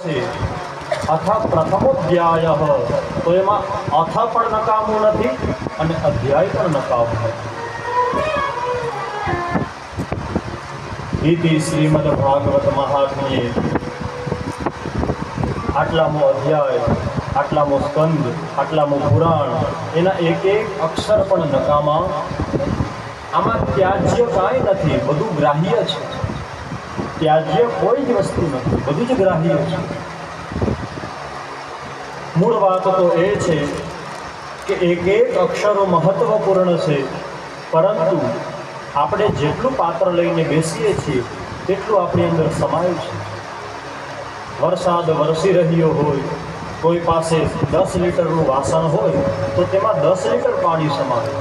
અથ પ્રથમોધ્યાય તો એમાં અથ પણ નકામું નથી અને અધ્યાય પણ નકામું નથી ઇતિ શ્રીમદ ભાગવત મહાત્મ્યે આટલામો અધ્યાય આટલામો સ્કંદ આટલામો પુરાણ એના એક એક અક્ષર પણ નકામા આમાં ત્યાજ્ય કાંઈ નથી બધું ગ્રાહ્ય છે ત્યાજ્ય કોઈ જ વસ્તુ નથી બધું જ ગ્રાહ્ય છે મૂળ વાત તો એ છે કે એક એક અક્ષરો મહત્વપૂર્ણ છે પરંતુ આપણે જેટલું પાત્ર લઈને બેસીએ છીએ તેટલું આપણી અંદર સમાય છે વરસાદ વરસી રહ્યો હોય કોઈ પાસે દસ લીટરનું વાસણ હોય તો તેમાં દસ લીટર પાણી સમાય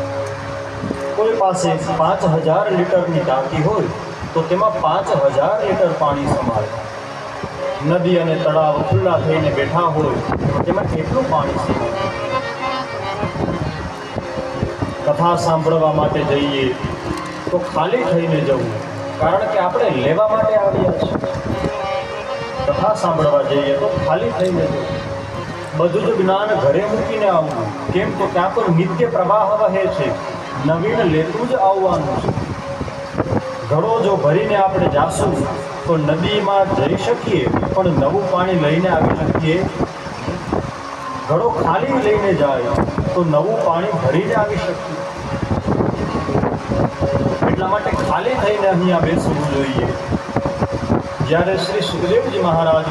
કોઈ પાસે પાંચ હજાર લીટરની ટાંકી હોય તો તેમાં પાંચ હજાર લીટર પાણી સમાય. નદી અને તળાવ ખુલ્લા થઈને બેઠા હોય, તો તેમાં કેટલું પાણી સમાય કથા સાંભળવા માટે જઈએ, તો ખાલી થઈને જવું, કારણ કે આપણે લેવા માટે આવ્યા છીએ. કથા સાંભળવા જઈએ, તો ખાલી થઈને જવું. બધું જ જ્ઞાન ઘરે મૂકીને આવવું, કેમ તો ત્યાં પર નિત્ય પ્રવાહ વહે છે. નવીન લેતું જ આવવાનું છે. ઘડો જો ભરીને આપણે જાશું તો નદીમાં જઈ શકીએ, પણ નવું પાણી લઈને આવી શકીએ. ઘડો ખાલી લઈને જાય, તો નવું પાણી ભરીને આવી શકીએ. એટલા માટે ખાલી થઈને અહીંયા બેસવું જોઈએ. જ્યારે શ્રી સુખદેવજી મહારાજ